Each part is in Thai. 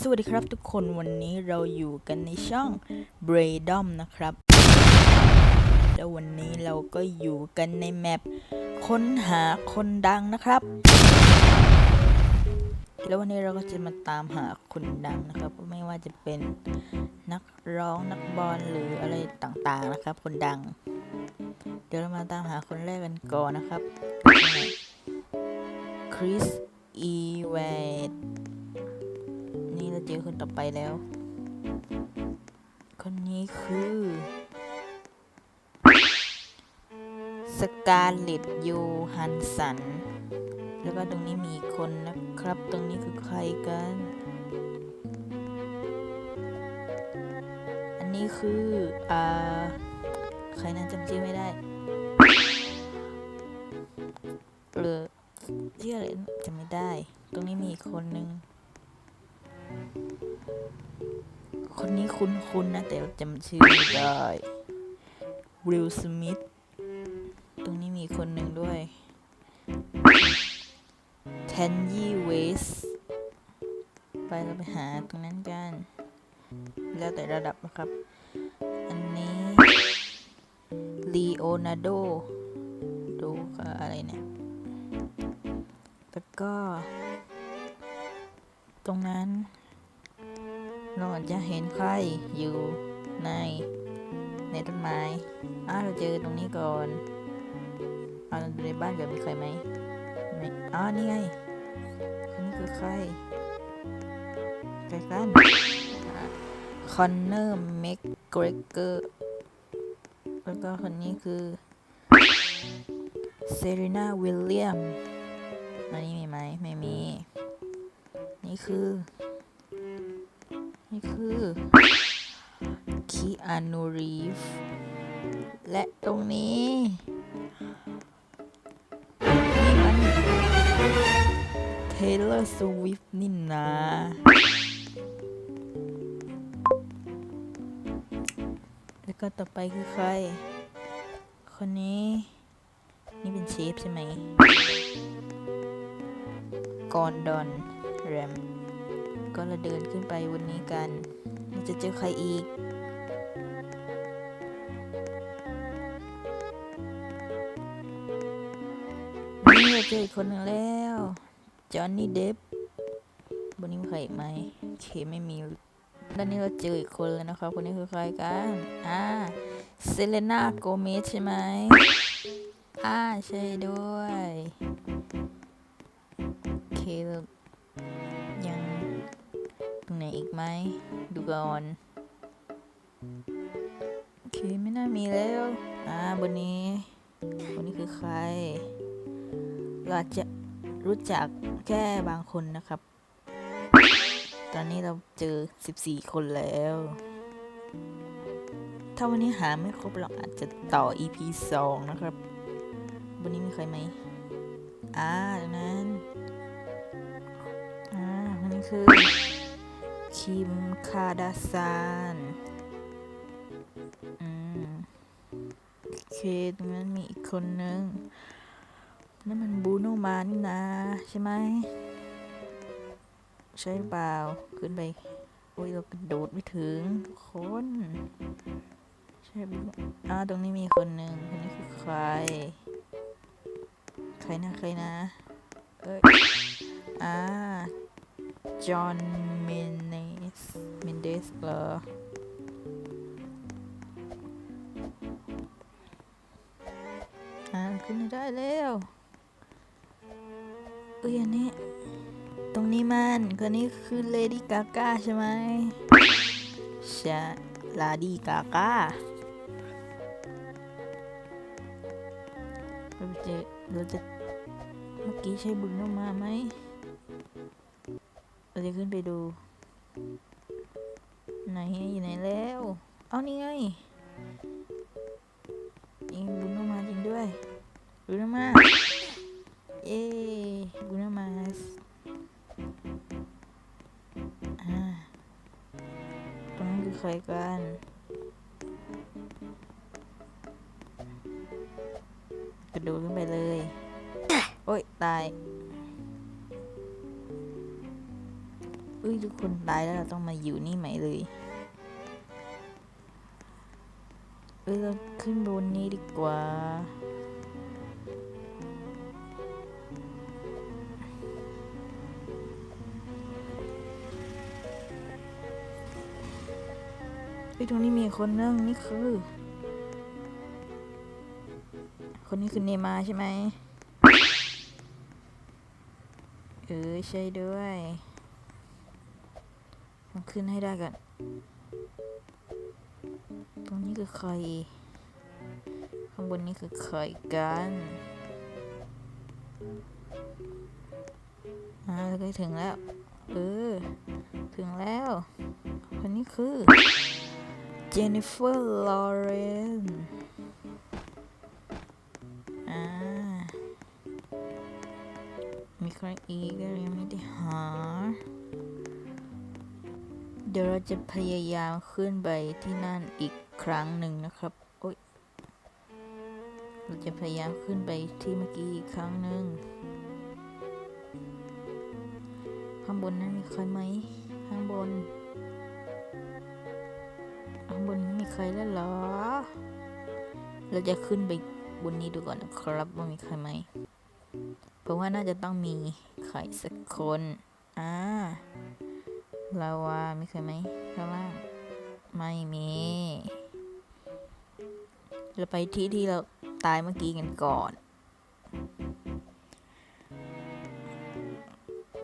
สวัสดีครับทุกคนวันนี้เราอยู่กันในช่อง b r a d o m นะครับ แล้ววันนี้เราก็อยู่กันในแมปค้นหาคนดังนะครับ แล้ววันนี้เราก็จะมาตามหาคนดังนะครับ ไม่ว่าจะเป็นนักร้องนักบอลหรืออะไรต่างๆนะครับ คนดัง เดี๋ยวเรามาตามหาคนแรกกันก่อนนะครับคริสอีเวด เจอคนต่อไปแล้ว คนนี้คือสกาเลตยูฮันสัน แล้วก็ตรงนี้มีคนนะครับ ตรงนี้คือใครกัน อันนี้คือ อ่า ใครนั้นจำชื่อไม่ได้หรือชื่ออะไรจำไม่ได้ ตรงนี้มีอีกคนนึง คนนี้คุ้นๆนะ แต่จำชื่อไม่ได้วิลสมิธตรงนี้มีคนหนึ่งด้วยแทนยี่เวส ไปเราไปหาตรงนั้นกัน แล้วแต่ระดับนะครับ อันนี้ลีโอนาร์โดดูค่ะอะไรเนี่ย แล้วก็ ตรงนั้น เราจะเห็นใครอยู่ใน ในต้นไม้อ่าเราเจอตรงนี้ก่อนอ่าเราดูในบ้านก่อนมีใครไหมไม่อ่านี่ไงคนนี้คือใครใครกันคอนเนอร์แม็กเกรเกอร์แล้วก็คนนี้คือเซรีนาวิลเลียมอันนี้มีไหมไม่มี นี่คือ นี่คือคีอานูรีฟและตรงนี้นี่มันเทเลอร์สวิฟนี่นะแล้วก็ต่อไปคือใคร คนนี้ นี่เป็นเชฟใช่ไหมกอนดอนแรม ก็เราเดินขึ้นไปวันนี้กัน เราจะเจอใครอีก นี่เราเจออีกคนหนึ่งแล้ว จอห์นนี่เดฟวันนี้มีใครอีกไหมโอเคไม่มี ด้านนี้เราเจออีกคนเลยนะครับ คนนี้คือใครกัน อ่า เซเลนาโกเมสใช่ไหมอ่า ใช่ด้วย โอเคเรายังตรง ไหม ดูก่อนโอเคไม่น่ามีแล้วอ่าบนนี้บนนี้คือใคร เราอาจจะรู้จักแค่บางคนนะครับ ตอนนี้เราเจอ 14 คนแล้ว ถ้าวันนี้หาไม่ครบเราอาจจะต่อ EP 2 นะครับบนนี้มีใครไหมอ่าดังนั้น อ่าคนนี้คือ คิม คาดาซานอืมโอเคตรงนั้นมีอีกคนนึงนั่นมันบูโนมานี่นะ ใช่ไหม ใช่เปล่า ขึ้นไป โอ้ยเรากระโดดไม่ถึงคน ใช่บูอ่าตรงนี้มีคนหนึ่งคนนี้คือใคร ใครนะ ใครนะ เอ้ย อ่า จอห์นเมน เนสเมนเดสเหรออ่าขึ้นไม่ได้แล้วเอ้ยอันนี้ ตรงนี้มันคนนี้คือเลดี้กาก้าใช่ไหมใช่ลาดี้กาก้าเราจะเราจะเมื่อกี้ใช่บุญโนมาไหมเราจะขึ้นไปดู ไหนอยู่ไหนแล้ว เอานี่ไงนี่บุญโนมาจริงด้วยบุญโนมาเย้บุญโนมาอ่าตรงนั้นคือใครกันกระโดดขึ้นไปเลย โอ้ย ตาย เอ้ยอุ้ยทุกคนตายแล้วเราต้องมาอยู่นี่ไหมเลยเออเราขึ้นบนนี้ดีกว่าเฮ้ตรงนี้มีคนนั่งนี่คือ คนนี้คือเนมาใช่ไหม เออ ใช่ด้วย ต้องขึ้นให้ได้ก่อนตรงนี้คือใคร ข้างบนนี้คือใครกันอ่าใกล้ถึงแล้ว เออ ถึงแล้ว คนนี้คือเจนนิเฟอร์ลอเรนอ่ามีใครอีกก็ยังไม่ได้หา เดี๋ยวเราจะพยายามขึ้นไปที่นั่นอีกครั้งหนึ่งนะครับโอ๊ยเราจะพยายามขึ้นไปที่เมื่อกี้อีกครั้งหนึ่งข้างบนนั้นมีใครไหมข้างบนข้างบนไม่มีใครแล้วเหรอ เราจะขึ้นไปบนนี้ดูก่อนนะครับว่ามีใครไหมเพราะว่าน่าจะต้องมีใครสักคน อ่า ลาวาไมีใครไหมข้างล่าง ไม่มี เราไปที่ที่เราตายเมื่อกี้กันก่อน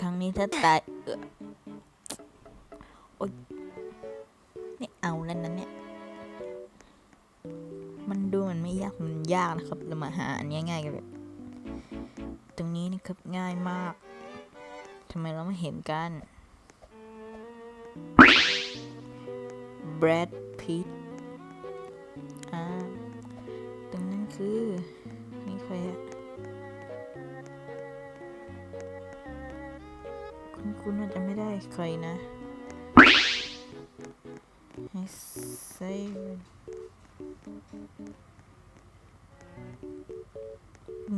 ครั้งนี้ถ้าตายเออโอ๊ยนี่เอาแล้วนะเนี่ย มันดูมันไม่ยาก มันยากนะครับ เรามาหาอันนี้ง่ายกันแบบตรงนี้นี่ครับง่ายมากทำไมเราไม่เห็นกัน แบรดพิตอ่าตรงนั้นคือ นี่ใครอะคุณคุณน่าจะไม่ได้ใครนะให้เซฟ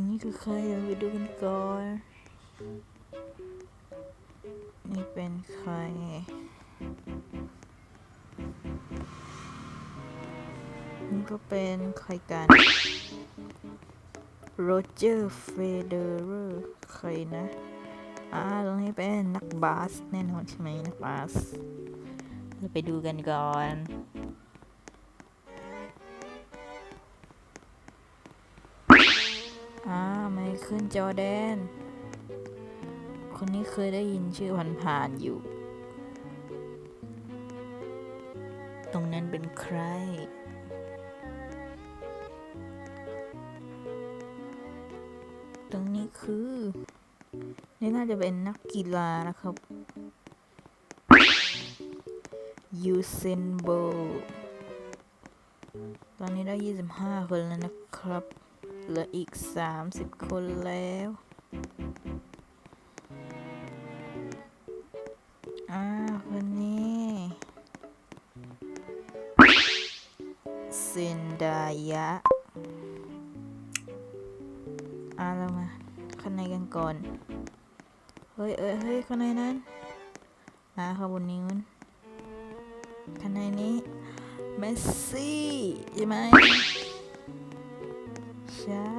นี่คือใครเราไปดูกันก่อน นี่เป็นใคร ก็เป็นใครกันโรเจอร์เฟเดอร์ใครนะ อ่า ตรงนี้เป็นนักบาสแน่นอนใช่ไหมนักบาส เราไปดูกันก่อนอ่าไมเคิลจอแดน คนนี้เคยได้ยินชื่อผ่านๆอยู่ ตรงนั้นเป็นใคร ตรงนี้คือ นี่น่าจะเป็นนักกีฬานะครับยูเซนโบตอนนี้ได้ 25 คนแล้วนะครับ เหลืออีก 30 คนแล้ว อ่าเรามาข้างในกันก่อน เฮ้ยเอ้ยเฮ้ยข้างในนั้นอ่าข้างบนนี้นข้างในนี้เมสซี่ใช่ไหมใช่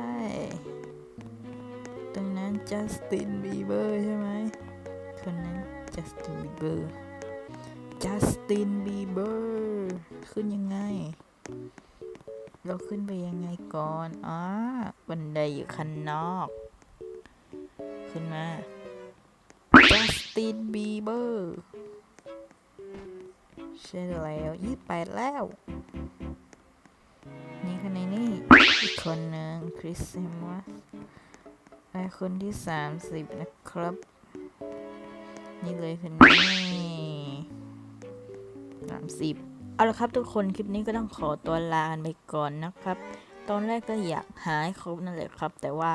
ตรงนั้นจัสตินบีเบอร์ใช่ไหมคนนั้นจัสตินบีเบอร์จัสตินบีเบอร์ขึ้นยังไง เราขึ้นไปยังไงก่อนอ๋อบันไดอยู่ข้างนอก ขึ้นมาจัสตินบีเบอร์ใช่แล้วยี่แปดแล้ว นี่คนในนี่อีกคนหนึ่งคริสเซมัสและคนที่สามสิบนะครับ นี่เลยคนนี้สามสิบ เอาละครับทุกคนคลิปนี้ก็ต้องขอตัวลากันไปก่อนนะครับ ตอนแรกก็อยากหาให้ครบนั่นแหละครับ แต่ว่า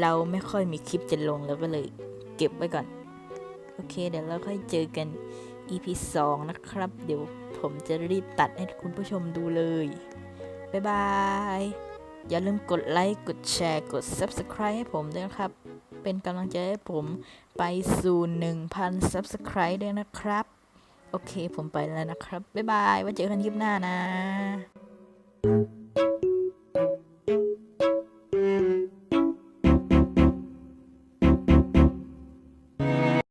เราไม่ค่อยมีคลิปจะลงแล้วก็เลยเก็บไว้ก่อน โอเค เดี๋ยวเราค่อยเจอกัน EP 2 นะครับ เดี๋ยวผมจะรีบตัดให้คุณผู้ชมดูเลย บ๊ายบาย อย่าลืมกดไลค์ กดแชร์ กด Subscribe ให้ผมด้วยนะครับ เป็นกำลังใจให้ผมไปสู่ 1,000 Subscribe ด้วยนะครับ โอเค ผมไปแล้วนะครับ บ๊ายบายไว้เจอกันคลิปหน้านะ